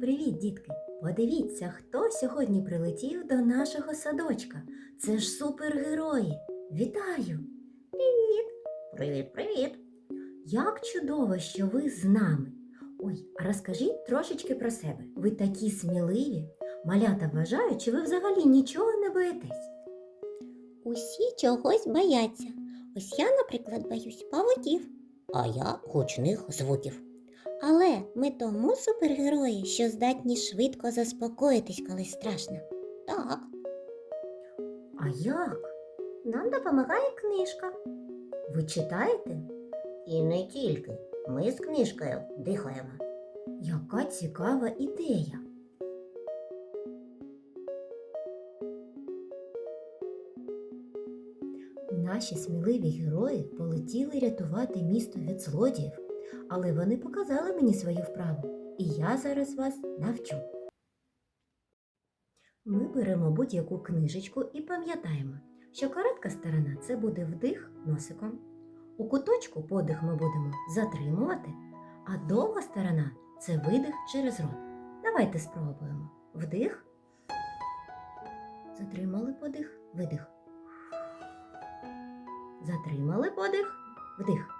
Привіт, дітки! Подивіться, хто сьогодні прилетів до нашого садочка. Це ж супергерої. Вітаю! Привіт! Привіт, привіт! Як чудово, що ви з нами. Ой, а розкажіть трошечки про себе. Ви такі сміливі. Малята вважають, чи ви взагалі нічого не боїтесь. Усі чогось бояться. Ось я, наприклад, боюсь павуків, а я гучних звуків. Але ми тому супергерої, що здатні швидко заспокоїтись, коли страшно. Так, А як? нам допомагає книжка. Ви читаєте? І не тільки. Ми з книжкою дихаємо. Яка цікава ідея! Наші сміливі герої полетіли рятувати місто від злодіїв, але вони показали мені свою вправу, і я зараз вас навчу. Ми беремо будь-яку книжечку і пам'ятаємо, що коротка сторона це буде вдих носиком. У куточку подих ми будемо затримувати, а довга сторона це видих через рот. Давайте спробуємо. Вдих. Затримали подих, видих. Затримали подих, вдих.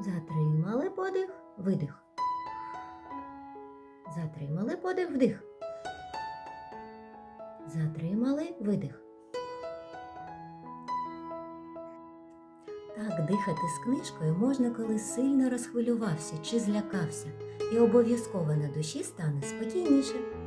Затримали подих, видих. Затримали подих, вдих. Затримали видих. Так дихати з книжкою можна, коли сильно розхвилювався чи злякався, і обов'язково на душі стане спокійніше.